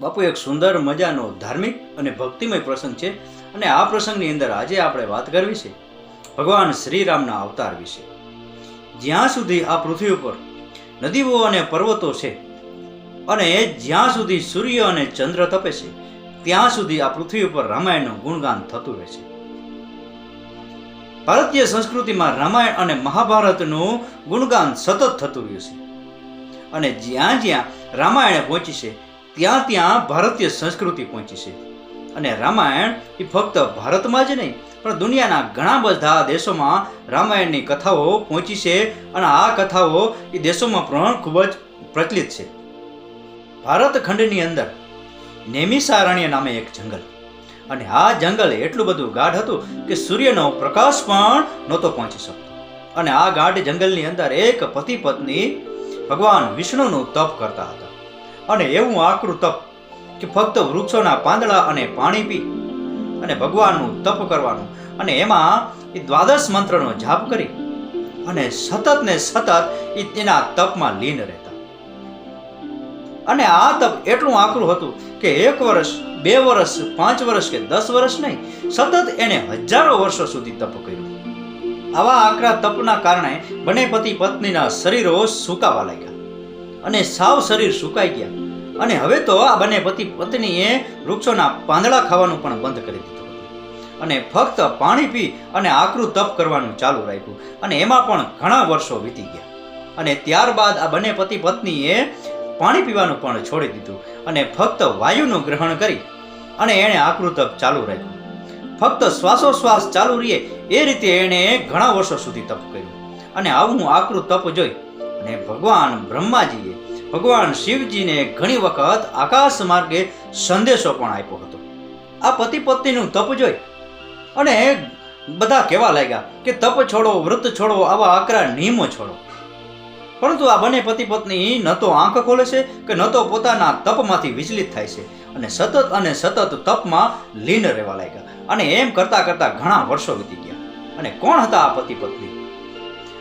બાપુ, એક સુંદર મજાનો ધાર્મિક અને ભક્તિમય પ્રસંગ છે અને આ પ્રસંગની અંદર આજે આપણે વાત કરવી છે ભગવાન શ્રીરામના અવતાર વિશે. જ્યાં સુધી આ પૃથ્વી ઉપર નદીઓ અને પર્વતો છે અને જ્યાં સુધી સૂર્ય અને ચંદ્ર તપે છે, ત્યાં સુધી આ પૃથ્વી ઉપર રામાયણનું ગુણગાન થતું રહે છે. ભારતીય સંસ્કૃતિમાં રામાયણ અને મહાભારતનું ગુણગાન સતત થતું રહ્યું છે. અને જ્યાં જ્યાં રામાયણ પહોંચી છે ત્યાં ત્યાં ભારતીય સંસ્કૃતિ પહોંચી છે. અને રામાયણ એ ફક્ત ભારતમાં જ નહીં, પણ દુનિયાના ઘણા બધા દેશોમાં રામાયણની કથાઓ પહોંચી છે અને આ કથાઓ એ દેશોમાં પણ ખૂબ જ પ્રચલિત છે. ભારત ખંડની અંદર નેમિસારણ્ય નામે એક જંગલ. અને આ જંગલ એટલું બધું ગાઢ હતું કે સૂર્યનો પ્રકાશ પણ નહોતો પહોંચી શકતો. અને આ ગાઢ જંગલની અંદર એક પતિ પત્ની ભગવાન વિષ્ણુનું તપ કરતા હતા. અને એવું આકરું તપ કે ફક્ત વૃક્ષોના પાંદડા અને પાણી પી અને ભગવાનનું તપ કરવાનું. અને એમાં એ દ્વાદશ મંત્રનો જાપ કરી અને સતત ને સતત એ તેના તપમાં લીન રહેતા. અને આ તપ એટલું આકરું હતું કે એક વર્ષ, બે વર્ષ, પાંચ વર્ષ કે દસ વર્ષ નહીં, સતત એને હજારો વર્ષો સુધી તપ કર્યું. આવા આકરા તપના કારણે બંને પતિ પત્નીના શરીરો સુકાવા લાગ્યા. અને સાવ શરીર સુકાઈ ગયા. અને હવે તો આ બંને પતિ પત્નીએ વૃક્ષોના પાંદડા ખાવાનું પણ બંધ કરી દીધું અને ફક્ત પાણી પી અને આકરું તપ કરવાનું ચાલુ રાખ્યું. અને એમાં પણ ઘણા વર્ષો વીતી ગયા. અને ત્યારબાદ આ બંને પતિ પત્નીએ પાણી પીવાનું પણ છોડી દીધું અને ફક્ત વાયુનું ગ્રહણ કરી અને એણે આકરું તપ ચાલુ રાખ્યું. ફક્ત શ્વાસોશ્વાસ ચાલુ રહીએ એ રીતે એણે ઘણા વર્ષો સુધી તપ કર્યું. અને આવું આકરું તપ જોઈ અને ભગવાન બ્રહ્માજીએ ભગવાન શિવજીને ઘણી વખત આકાશ માર્ગે સંદેશો પણ આપ્યો હતો. આ પતિ પત્નીનું તપ જોઈ અને બધા કહેવા લાગ્યા કે તપ છોડો, વ્રત છોડો, આવા આકરા નિયમો છોડો. પરંતુ આ બંને પતિ પત્ની ન તો આંખ ખોલે છે કે ન તો પોતાના તપમાંથી વિચલિત થાય છે અને સતત અને સતત તપમાં લીન રહેવા લાગ્યા અને એમ કરતા કરતા ઘણા વર્ષો વીતી ગયા. અને કોણ હતા આ પતિ પત્ની?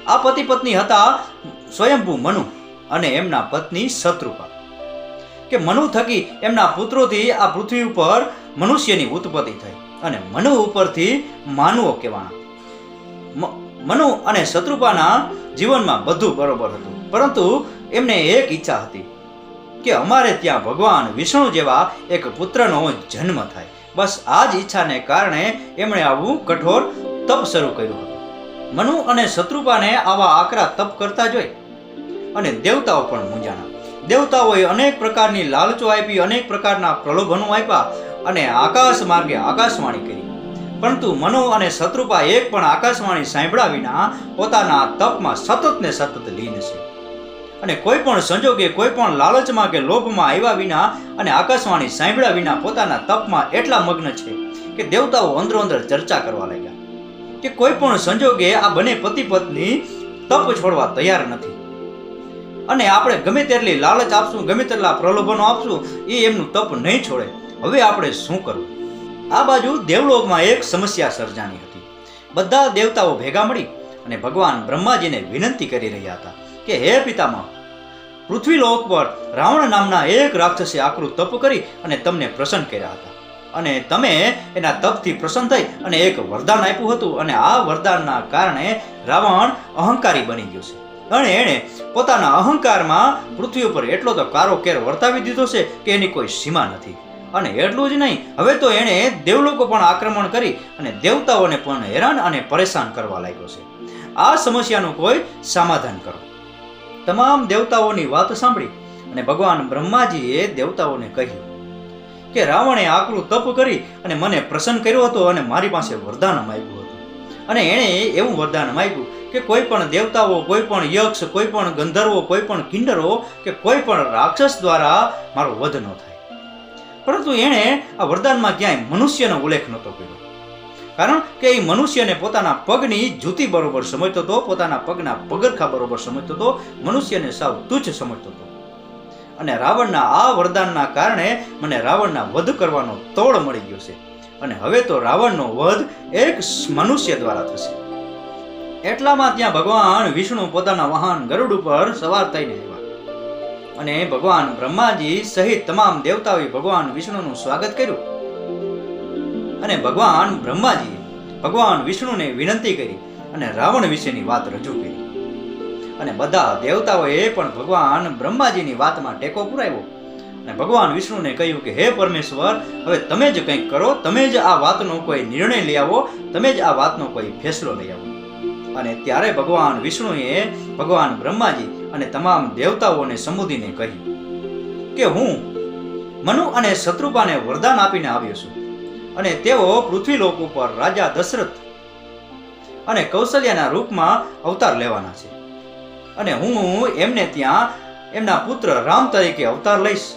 આ પતિ પત્ની હતા સ્વયંભૂ મનુ અને એમના પત્ની શત્રુપા. કે મનુ થકી એમના પુત્રોથી આ પૃથ્વી ઉપર મનુષ્યની ઉત્પત્તિ થઈ અને મનુ ઉપરથી માનવો કહેવાના. મનુ અને શત્રુપાના જીવનમાં બધું બરોબર હતું, પરંતુ એમને એક ઈચ્છા હતી કે અમારે ત્યાં ભગવાન વિષ્ણુ જેવા એક પુત્રનો જન્મ થાય. બસ આ જ ઈચ્છાને કારણે એમણે આવું કઠોર તપ શરૂ કર્યું મનુ અને શત્રુપાને આવા આકરા તપ કરતા જોઈ અને દેવતાઓ પણ મૂંઝાણા. દેવતાઓએ અનેક પ્રકારની લાલચો આપી, અનેક પ્રકારના પ્રલોભનો આપ્યા અને આકાશ માર્ગે આકાશવાણી કરી. પરંતુ મનુ અને શત્રુપા એક પણ આકાશવાણી સાંભળ્યા વિના પોતાના તપમાં સતત ને સતત લીન છે. અને કોઈ પણ સંજોગે, કોઈ પણ લાલચમાં કે લોભમાં આવ્યા વિના અને આકાશવાણી સાંભળ્યા વિના પોતાના તપમાં એટલા મગ્ન છે કે દેવતાઓ અંદરો અંદર ચર્ચા કરવા લાગ્યા. કે કોઈ પણ સંજોગે આ બંને પતિ પત્ની તપ છોડવા તૈયાર નથી. અને આપણે ગમે તેટલી લાલચ આપશું, ગમે તેટલા પ્રલોભનો આપશું, એ એમનું તપ નહીં છોડે. હવે આપણે શું કરવું? આ બાજુ દેવલોકમાં એક સમસ્યા સર્જાની હતી. બધા દેવતાઓ ભેગા મળી અને ભગવાન બ્રહ્માજીને વિનંતી કરી રહ્યા હતા કે, હે પિતામહ, પૃથ્વીલોક પર રાવણ નામના એક રાક્ષસે આકરું તપ કરી અને તમને પ્રસન્ન કર્યા હતા. અને તમે એના તપથી પ્રસન્ન થઈ અને એક વરદાન આપ્યું હતું અને આ વરદાનના કારણે રાવણ અહંકારી બની ગયો છે. અને એણે પોતાના અહંકારમાં પૃથ્વી ઉપર એટલો તો કારો કેર વર્તાવી દીધો છે કે એની કોઈ સીમા નથી. અને એટલું જ નહીં, હવે તો એણે દેવલોકો પણ આક્રમણ કરી અને દેવતાઓને પણ હેરાન અને પરેશાન કરવા લાગ્યો છે. આ સમસ્યાનું કોઈ સમાધાન કરો. તમામ દેવતાઓની વાત સાંભળી અને ભગવાન બ્રહ્માજીએ દેવતાઓને કહ્યું કે રાવણે આકરું તપ કરી અને મને પ્રસન્ન કર્યો હતો અને મારી પાસે વરદાન માગ્યું હતું. અને એણે એવું વરદાન માગ્યું કે કોઈ પણ દેવતાઓ, કોઈ પણ યક્ષ, કોઈ પણ ગંધર્વો, કોઈ પણ કિન્નરો કે કોઈ પણ રાક્ષસ દ્વારા મારો વધ ન થાય. પરંતુ એણે આ વરદાનમાં ક્યાંય મનુષ્યનો ઉલ્લેખ નહોતો કર્યો. કારણ કે એ મનુષ્યને પોતાના પગની જૂતી બરોબર સમજતો હતો, પોતાના પગના પગરખા બરોબર સમજતો હતો, મનુષ્યને સાવ તુચ્છ સમજતો હતો. અને રાવણના આ વરદાનના કારણે મને રાવણના વધ કરવાનો તોડ મળી ગયો છે. અને હવે તો રાવણનો વધ એક મનુષ્ય દ્વારા થશે. એટલામાં ત્યાં ભગવાન વિષ્ણુ પોતાના વાહન ગરુડ ઉપર સવાર થઈને આવ્યા. અને ભગવાન બ્રહ્માજી સહિત તમામ દેવતાઓએ ભગવાન વિષ્ણુનું સ્વાગત કર્યું. અને ભગવાન બ્રહ્માજીએ ભગવાન વિષ્ણુને વિનંતી કરી અને રાવણ વિશેની વાત રજૂ કરી. અને બધા દેવતાઓએ પણ ભગવાન બ્રહ્માજીની વાતમાં ટેકો પુરાવ્યો. અને ભગવાન વિષ્ણુને કહ્યું કે, હે પરમેશ્વર, હવે તમે જ કંઈક કરો, તમે જ આ વાતનો કોઈ નિર્ણય લઈ આવો, તમે જ આ વાતનો કોઈ ફેસલો લઈ આવો. અને ત્યારે ભગવાન વિષ્ણુએ ભગવાન બ્રહ્માજી અને તમામ દેવતાઓને સંબોધીને કહ્યું કે, હું મનુ અને શત્રુપાને વરદાન આપીને આવ્યો છું. અને તેઓ પૃથ્વીલોક ઉપર રાજા દશરથ અને કૌશલ્યાના રૂપમાં અવતાર લેવાના છે. અને હું એમને ત્યાં એમના પુત્ર રામ તરીકે અવતાર લઈશ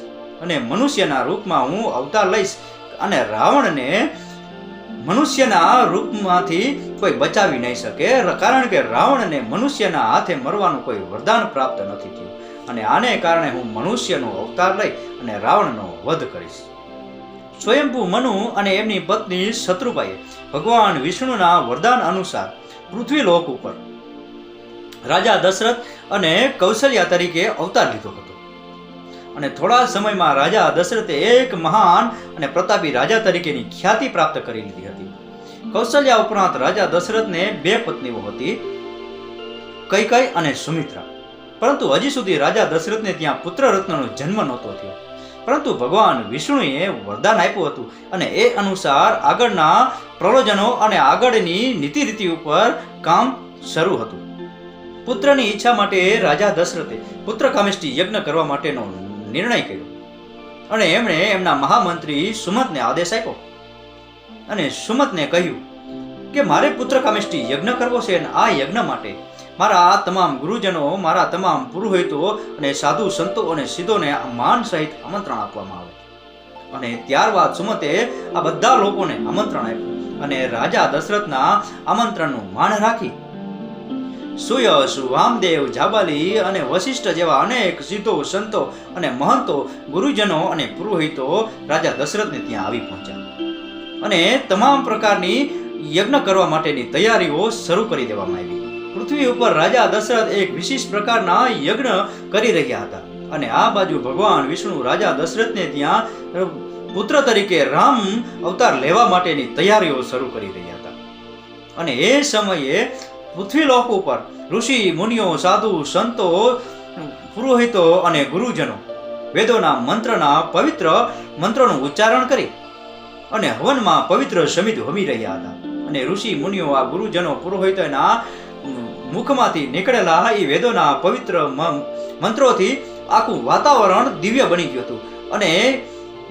અને મનુષ્યના રૂપમાં હું અવતાર લઈશ અને રાવણને મનુષ્યના રૂપમાંથી કોઈ બચાવી નહીં શકે કારણ કે રાવણને મનુષ્યના હાથે મરવાનું કોઈ વરદાન પ્રાપ્ત નથી થયું. અને આને કારણે હું મનુષ્યનો અવતાર લઈ અને રાવણનો વધ કરીશ. સ્વયંભૂ મનુ અને એમની પત્ની શત્રુપાએ ભગવાન વિષ્ણુના વરદાન અનુસાર પૃથ્વી લોક ઉપર રાજા દશરથ અને કૌશલ્યા તરીકે અવતાર લીધો હતો. અને થોડા સમયમાં રાજા દશરથે એક મહાન અને પ્રતાપી રાજા તરીકેની ખ્યાતિ પ્રાપ્ત કરી લીધી હતી. કૌશલ્યા ઉપરાંત રાજા દશરથને બે પત્નીઓ હતી કૈકઈ અને સુમિત્રા. પરંતુ હજી સુધી રાજા દશરથને ત્યાં પુત્ર રત્નનો જન્મ નહોતો થયો. પરંતુ ભગવાન વિષ્ણુએ વરદાન આપ્યું હતું અને એ અનુસાર આગળના પ્રલોજનો અને આગળની નીતિ રીતિ ઉપર કામ શરૂ હતું. પુત્રની ઈચ્છા માટે રાજા દશરથે પુત્ર કામેષ્ટી યજ્ઞ કરવા માટેનો નિર્ણય કર્યો. અને એમણે એમના મહામંત્રી સુમતને આદેશ આપ્યો. અને સુમતને કહ્યું કે મારે પુત્ર કામેષ્ટી યજ્ઞ કરવો છે અને આ યજ્ઞ માટે મારા આ તમામ ગુરુજનો, મારા તમામ પુરોહિતો અને સાધુ સંતો અને સિદ્ધોને માન સહિત આમંત્રણ આપવામાં આવે. અને ત્યારબાદ સુમતે આ બધા લોકોને આમંત્રણ આપ્યું અને રાજા દશરથના આમંત્રણનું માન રાખી સુયશ વામદેવ જાબાલી અને વશિષ્ઠ જેવા અનેક સિદ્ધો, સંતો અને મહંતો, ગુરુજનો અને પુરોહિતો રાજા દશરથને ત્યાં આવી પહોંચ્યા. અને તમામ પ્રકારની યજ્ઞ કરવા માટેની તૈયારીઓ શરૂ કરી દેવામાં આવી. પૃથ્વી ઉપર રાજા દશરથ એક વિશેષ પ્રકારના યજ્ઞ કરી રહ્યા હતા. અને આ બાજુ ભગવાન વિષ્ણુ રાજા દશરથને ત્યાં પુત્ર તરીકે રામ અવતાર લેવા માટેની તૈયારીઓ શરૂ કરી રહ્યા હતા. અને એ સમયે પૃથ્વીલોક ઉપર ઋષિ, મુનિઓ, સાધુ, સંતો, પુરોહિતો અને ગુરુજનો વેદોના મંત્રના પવિત્ર મંત્રોનું ઉચ્ચારણ કરી અને હવનમાં પવિત્ર સમિત હોમી રહ્યા હતા. અને ઋષિ, મુનિઓ, આ ગુરુજનો, પુરોહિતોના મુખમાંથી નીકળેલા એ વેદોના પવિત્ર મંત્રોથી આખું વાતાવરણ દિવ્ય બની ગયું હતું અને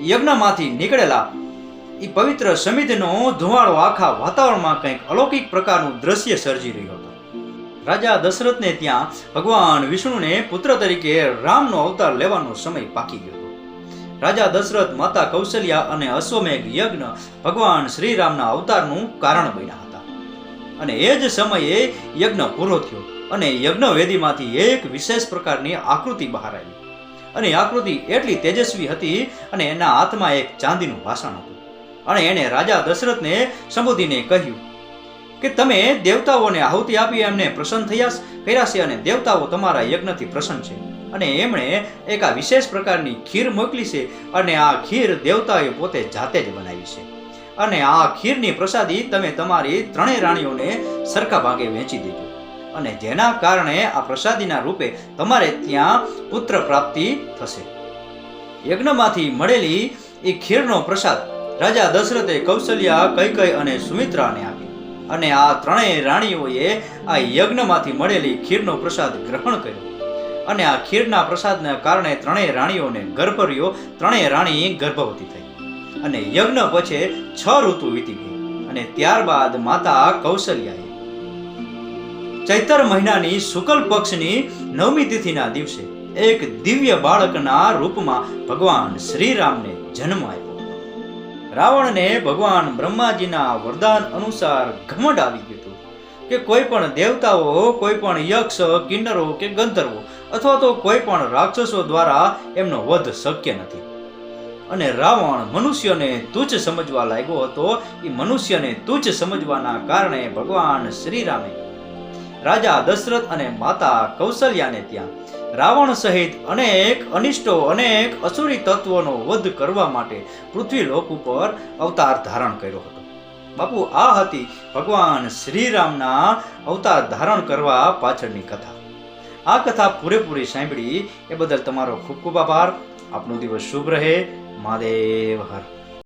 યજ્ઞમાંથી નીકળેલા એ પવિત્ર સમિધનો ધુવાળો આખા વાતાવરણમાં કંઈક અલૌકિક પ્રકારનું દ્રશ્ય સર્જી રહ્યો હતો. રાજા દશરથને ત્યાં ભગવાન વિષ્ણુને પુત્ર તરીકે રામનો અવતાર લેવાનો સમય પાકી ગયો રાજા દશરથ, માતા કૌશલ્યા અને અશ્વમેઘ યજ્ઞ ભગવાન શ્રીરામના અવતારનું કારણ બન્યા હતા. અને એ જ સમયે યજ્ઞ પૂરો થયો અને યજ્ઞવેદીમાંથી એક વિશેષ પ્રકારની આકૃતિ બહાર આવી. અને આકૃતિ એટલી તેજસ્વી હતી અને એના હાથમાં એક ચાંદીનું વાસણ હતું. અને એણે રાજા દશરથને સંબોધીને કહ્યું કે તમે દેવતાઓને આહુતિ આપી એમને પ્રસન્ન થયા કર્યા છે અને દેવતાઓ તમારા યજ્ઞથી પ્રસન્ન છે. અને એમણે એક આ વિશેષ પ્રકારની ખીર મોકલી છે અને આ ખીર દેવતાએ પોતે જાતે જ બનાવી છે. અને આ ખીરની પ્રસાદી તમે તમારી ત્રણેય રાણીઓને સરખા ભાગે વેચી દેજો. અને જેના કારણે આ પ્રસાદીના રૂપે તમારે ત્યાં પુત્ર પ્રાપ્તિ થશે. યજ્ઞમાંથી મળેલી એ ખીરનો પ્રસાદ રાજા દશરથે કૌશલ્યા કૈકઈ અને સુમિત્રાને આપી. અને આ ત્રણેય રાણીઓએ આ યજ્ઞમાંથી મળેલી ખીરનો પ્રસાદ ગ્રહણ કર્યો. અને આ ખીરના પ્રસાદના કારણે ત્રણેય રાણીઓને ગર્ભ રહ્યો ત્રણેય રાણી ગર્ભવતી થઈ. અને યજ્ઞ પછી છ ઋતુ વીતી ગઈ. અને ત્યારબાદ માતા કૌશલ્યાએ. ચૈતર મહિનાની શુકલ પક્ષની નવમી તિથિના દિવસે એક દિવ્ય બાળકના રૂપમાં ભગવાન શ્રીરામને જન્મ આપ્યો. રાવણને ભગવાન બ્રહ્માજીના વરદાન અનુસાર ઘમંડ આવી ગયું કે કોઈ પણ દેવતાઓ, કોઈ પણ યક્ષ, કિન્નરો કે ગંધર્વો અથવા તો કોઈ પણ રાક્ષસો દ્વારા એમનો વધ શક્ય નથી. અને રાવણ મનુષ્યને તુચ્છ સમજવા લાગ્યો હતો. એ મનુષ્યને તુચ્છ સમજવાના કારણે ભગવાન શ્રીરામે રાજા દશરથ અને માતા કૌશલ્યાને ત્યાં રાવણ સહિત અનેક અનિષ્ટો, અનેક અસુરી તત્વોનો વધ કરવા માટે પૃથ્વી લોક ઉપર અવતાર ધારણ કર્યો હતો. બાપુ, આ હતી ભગવાન શ્રીરામના અવતાર ધારણ કરવા પાછળની કથા. આ કથા પૂરેપૂરી સાંભળી એ બદલ તમારો ખૂબ ખૂબ આભાર. આપનો દિવસ શુભ રહે. મહાદેવ હર.